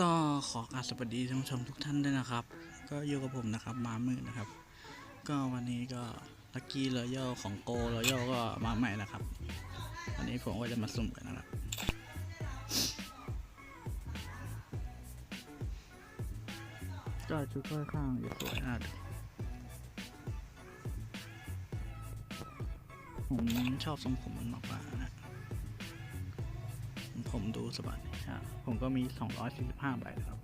ก็ขอกราบสวัสดีท่านผู้ชมทุกท่านด้วยนะครับ ก็อยู่กับผมนะครับมามืดนะครับ ก็วันนี้ก็ลักกี้รอยัลของโกรอยัลก็มาใหม่นะครับวันนี้ผมก็จะมาสุ่มกันนะครับก็ชุดค่อยข้างจะสวยน่าดูผมชอบทรงผมมันมากๆนะ ผมดูสบายฮะผมก็มี 245ใบนะครับ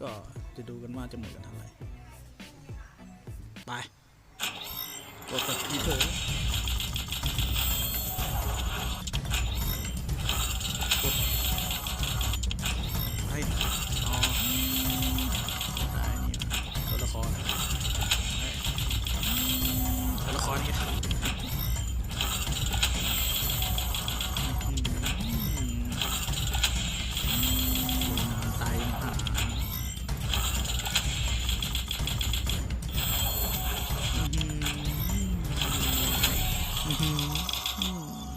ก็จะดูกันว่าจะหมดกันเท่าไหร่ ไป กดสักทีเถอะกดไปอ๋อได้นี่ตัวละครตัวละครนี่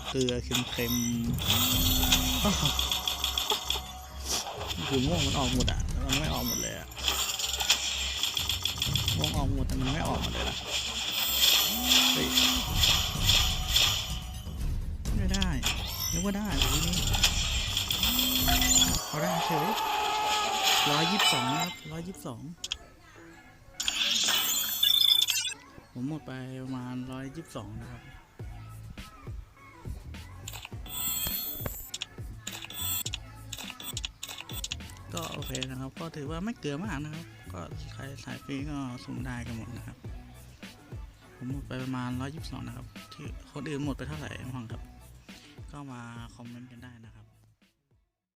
เกลือเค็มๆคือม่วงมันออกหมดอะ มันไม่ออกหมดเลยอะม่วงออกหมดแต่มันไม่ออกหมดเลยล่ะไม่ได้นึกว่าได้ทีนี้เอาได้เฉยร้อยยี่สิบสองครับร้อยยี่สิบสองผมหมดไปประมาณร้อยยี่สิบสองนะครับ ก็โอเคนะครับ ก็ถือว่าไม่เกลือมากนะครับ ก็ใครสายฟรีก็สุ่มได้กันหมดนะครับ ผมหมดไปประมาณ 122 นะครับ ที่คนอื่นหมดไปเท่าไหร่บ้างครับ ก็มาคอมเมนต์กันได้นะครับ